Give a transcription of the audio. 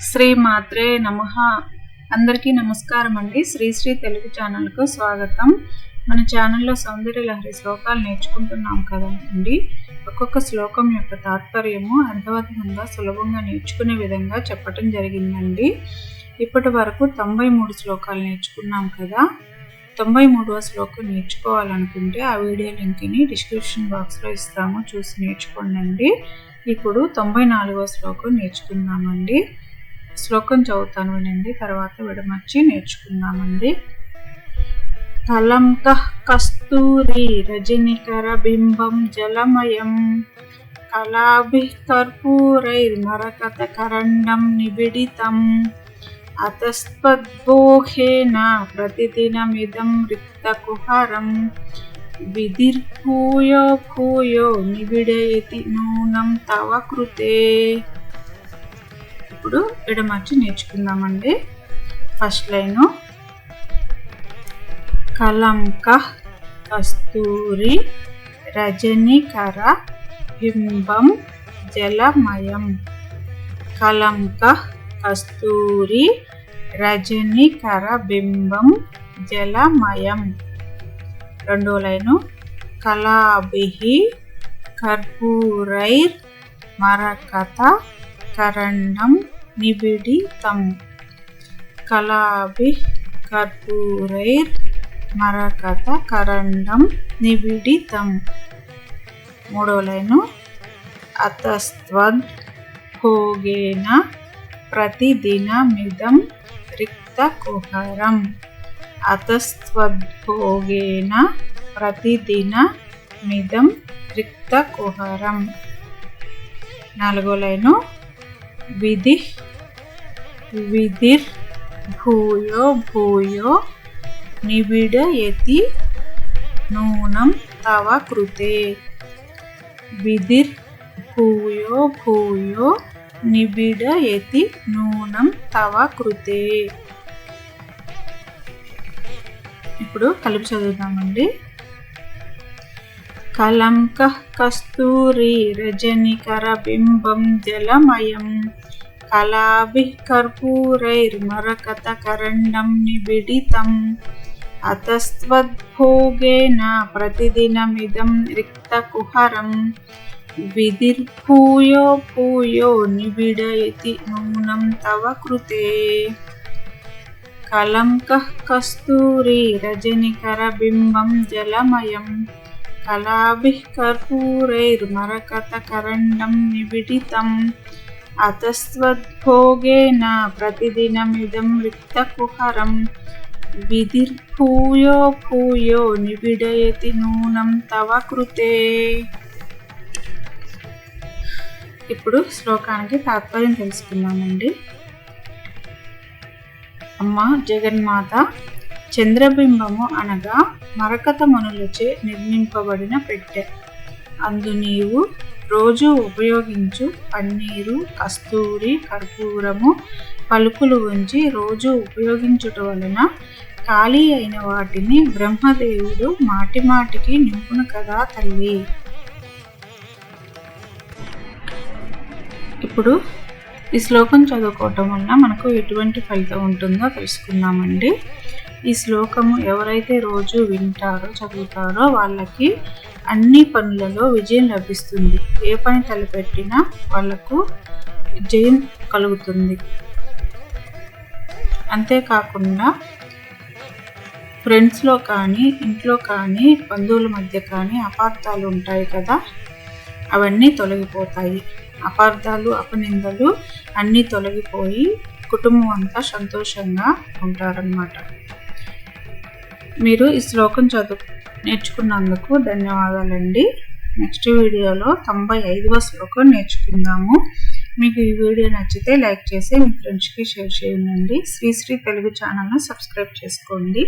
శ్రీ మాత్రే నమ. అందరికీ నమస్కారం అండి. శ్రీశ్రీ తెలుగు ఛానల్కు స్వాగతం. మన ఛానల్లో సౌందర్య లహరి శ్లోకాలు నేర్చుకుంటున్నాం కదండి ఒక్కొక్క శ్లోకం యొక్క తాత్పర్యము అర్థవంతంగా సులభంగా నేర్చుకునే విధంగా చెప్పటం జరిగిందండి. ఇప్పటి వరకు తొంభై మూడు శ్లోకాలు నేర్చుకున్నాం కదా. తొంభై మూడవ శ్లోకం నేర్చుకోవాలనుకుంటే ఆ వీడియో లింక్ని డిస్క్రిప్షన్ బాక్స్లో ఇస్తాము. చూసి నేర్చుకోండి ఇప్పుడు తొంభై నాలుగవ శ్లోకం నేర్చుకుందామండి. శ్లోకం చదువుతాను వినండి తర్వాత విడమర్చి నేర్చుకుందామండి. కలంక కస్తూరి రజనికర బింబం జలమయం కళాభి కర్పూరైర్మరకత కరండం నిబిడితం అతస్పద్భోహేన ప్రతిదినమిదం రిక్తకుహరం విధిర్భూయో భూయో నిబిడయతి నూనం తవ కృతే. ఇప్పుడు ఎడమర్చి నేర్చుకుందామండి. First line. కలంక కస్తూరి రజనికర బింబం జలమయం. కలంక కస్తూరి రజనికర బింబం జలమయం. రెండో లైను కళాభి కర్పూరైర్ మరకత కరండం నిబిడితం కళాభి కర్పూరైర్ మరకత కరండం నిబిడితం మూడో లైను అతస్త్వద్ భోగేన ప్రతిదినమిదం రిక్తకుహరం అతస్త్వద్భోగేన ప్రతిదిన ప్రతిదినమిదం రిక్తకుహరం నాలుగో లైను. విధి విధిర్ భూయో భూయో నిబిడయతి నూనం తవ కృతే. విధిర్ భూయో భూయో నిబిడయతి నూనం తవ కృతే. ఇప్పుడు కలిపి చదువుదామండి. కలంక కస్తూరి రజనికర బింబం జలమయం. కళాభి కర్పూరైర్మరకత కరణం నిబిడితం. అతస్త్వద్భోగేన ప్రతిదినమిదం రిక్తకుహరం విధిర్భూయో భూయో నిబిడయతి నూనం తవ కృతే. కలంక కస్తూరి రజనికర బింబం జలమయం. కళాభి కర్పూరైర్మరకత కరండం నిబిడితం. అతస్త్వద్భోగేన ప్రతిదినమిదం రిక్తకుహరం. విధిర్భూయో భూయో నిబిడయతి నూనం తవ కృతే. ఇప్పుడు శ్లోకానికి తాత్పర్యం తెలుసుకున్నామండి అమ్మ జగన్మాత చంద్రబింబము అనగా మరకత మనులచే నిర్మింపబడిన పెట్టె. అందు నీవు రోజు ఉపయోగించు పన్నీరు కస్తూరి కర్పూరము పలుకులు ఉంచి రోజు ఉపయోగించుట వలన ఖాళీ అయిన వాటిని బ్రహ్మదేవుడు మాటిమాటికి నింపును కదా తల్లి. ఇప్పుడు ఈ శ్లోకం చదువుకోవటం వల్ల మనకు ఎటువంటి ఫలితం ఉంటుందో తెలుసుకుందామండి. ఈ శ్లోకము ఎవరైతే రోజు వింటారో చదువుతారో వాళ్ళకి అన్ని పనులలో విజయం లభిస్తుంది. ఏ పని తలపెట్టినా వాళ్ళకు జయం కలుగుతుంది. అంతేకాకుండా ఫ్రెండ్స్లో కానీ ఇంట్లో కానీ బంధువుల మధ్య కానీ అపార్థాలు ఉంటాయి కదా అవన్నీ తొలగిపోతాయి. అపార్థాలు అపనిందలు అన్నీ తొలగిపోయి కుటుంబం అంతా సంతోషంగా ఉంటారనమాట మీరు ఈ శ్లోకం చదువు నేర్చుకున్నందుకు ధన్యవాదాలండి. నెక్స్ట్ వీడియోలో తొంభై ఐదవ శ్లోకం నేర్చుకుందాము. మీకు ఈ వీడియో నచ్చితే లైక్ చేసి మీ ఫ్రెండ్స్కి షేర్ చేయండి. శ్రీ శ్రీ తెలుగు ఛానల్ను సబ్స్క్రైబ్ చేసుకోండి.